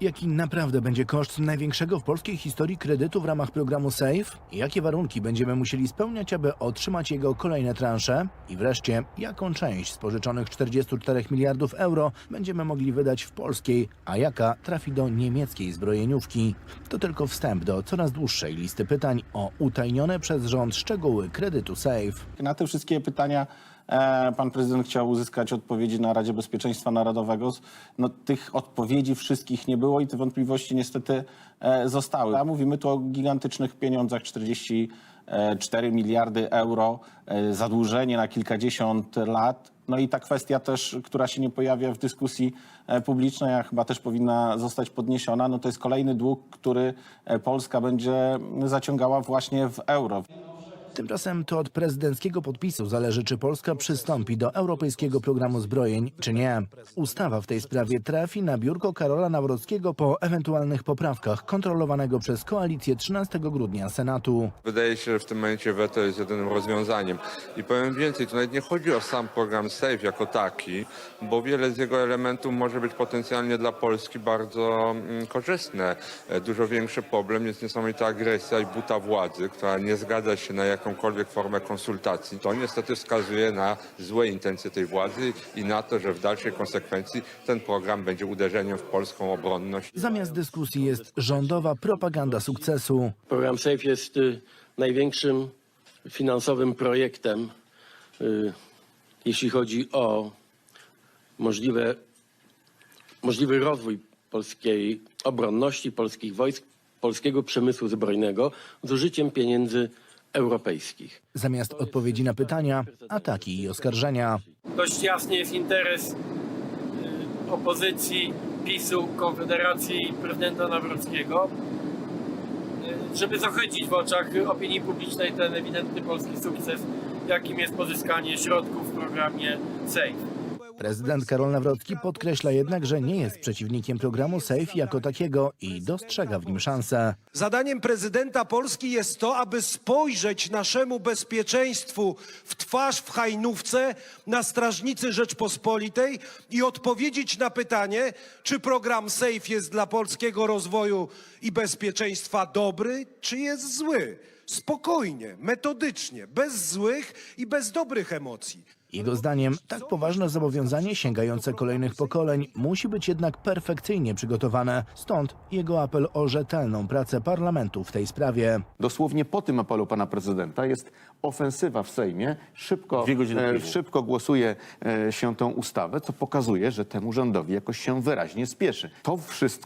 Jaki naprawdę będzie koszt największego w polskiej historii kredytu w ramach programu SAFE? Jakie warunki będziemy musieli spełniać, aby otrzymać jego kolejne transze? I wreszcie, jaką część z pożyczonych 44 miliardów euro będziemy mogli wydać w polskiej, a jaka trafi do niemieckiej zbrojeniówki? To tylko wstęp do coraz dłuższej listy pytań o utajnione przez rząd szczegóły kredytu SAFE. Na te wszystkie pytania pan prezydent chciał uzyskać odpowiedzi na Radzie Bezpieczeństwa Narodowego. No, tych odpowiedzi wszystkich nie było i te wątpliwości niestety e, zostały. A mówimy tu o gigantycznych pieniądzach, 44 miliardy euro, e, zadłużenie na kilkadziesiąt lat. No i ta kwestia też, która się nie pojawia w dyskusji e, publicznej, a chyba też powinna zostać podniesiona, no to jest kolejny dług, który e, Polska będzie zaciągała właśnie w euro. Tymczasem to od prezydenckiego podpisu zależy, czy Polska przystąpi do europejskiego programu zbrojeń, czy nie. Ustawa w tej sprawie trafi na biurko Karola Nawrockiego po ewentualnych poprawkach kontrolowanego przez koalicję 13 grudnia Senatu. Wydaje się, że w tym momencie weto jest jedynym rozwiązaniem. I powiem więcej, nawet nie chodzi o sam program SAFE jako taki, bo wiele z jego elementów może być potencjalnie dla Polski bardzo mm, korzystne. E, Dużo większy problem jest niesamowita agresja i buta władzy, która nie zgadza się na jakąkolwiek formę konsultacji. To niestety wskazuje na złe intencje tej władzy i na to, że w dalszej konsekwencji ten program będzie uderzeniem w polską obronność. Zamiast dyskusji jest rządowa propaganda sukcesu. Program SAFE jest y, największym finansowym projektem, y, jeśli chodzi o możliwe, możliwy rozwój polskiej obronności, polskich wojsk, polskiego przemysłu zbrojnego z użyciem pieniędzy europejskich. Zamiast odpowiedzi na pytania, ataki i oskarżenia. dość jasny jest interes y, opozycji, PiSu, Konfederacji i prezydenta Nawrockiego, y, żeby zachęcić w oczach opinii publicznej ten ewidentny polski sukces, jakim jest pozyskanie środków w programie SAFE. Prezydent Karol Nawrocki podkreśla jednak, że nie jest przeciwnikiem programu SAFE jako takiego i dostrzega w nim szansę. Zadaniem prezydenta Polski jest to, aby spojrzeć naszemu bezpieczeństwu w twarz w hajnówce na strażnicy Rzeczpospolitej i odpowiedzieć na pytanie, czy program SAFE jest dla polskiego rozwoju i bezpieczeństwa dobry, czy jest zły. Spokojnie, metodycznie, bez złych i bez dobrych emocji. Jego zdaniem tak poważne zobowiązanie sięgające kolejnych pokoleń musi być jednak perfekcyjnie przygotowane. Stąd jego apel o rzetelną pracę parlamentu w tej sprawie. Dosłownie po tym apelu pana prezydenta jest ofensywa w Sejmie. Szybko, e, szybko głosuje e, się tą ustawę, co pokazuje, że temu rządowi jakoś się wyraźnie spieszy. To wszystko